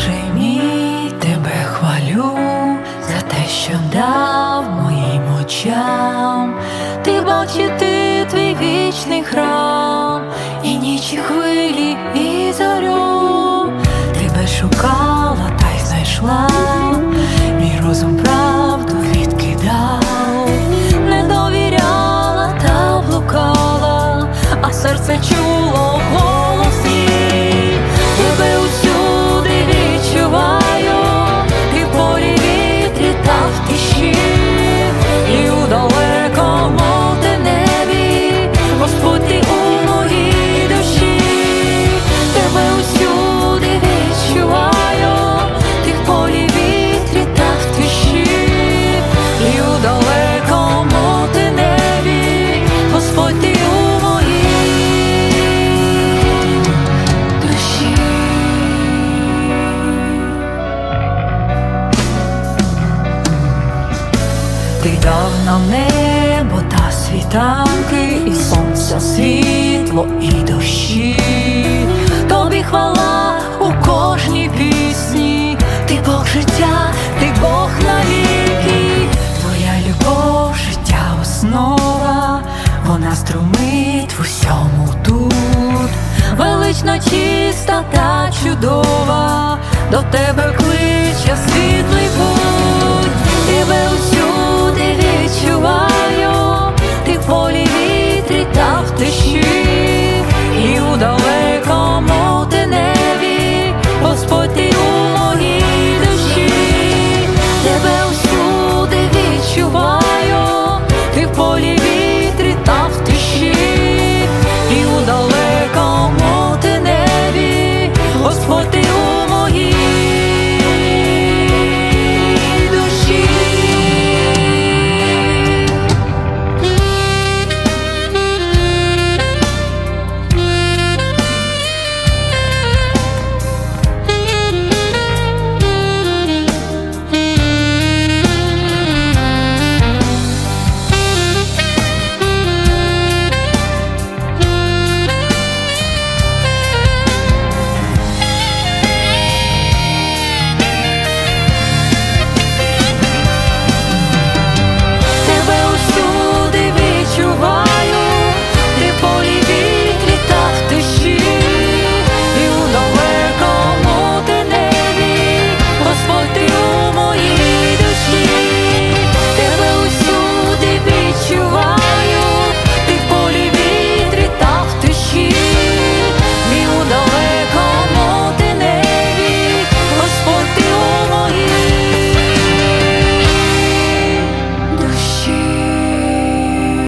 Боже мій, тебе хвалю за те, що дав моїм очам, ти бачити твій вічний храм, і нічі хвилі, і зорю. Ти дав нам небо та світанки, і сонця світло, і дощі. Тобі хвала у кожній пісні, ти Бог життя, ти Бог навіки, твоя любов, життя основа, вона струмить в усьому тут. Велична, чиста та чудова, до тебе кличе світлий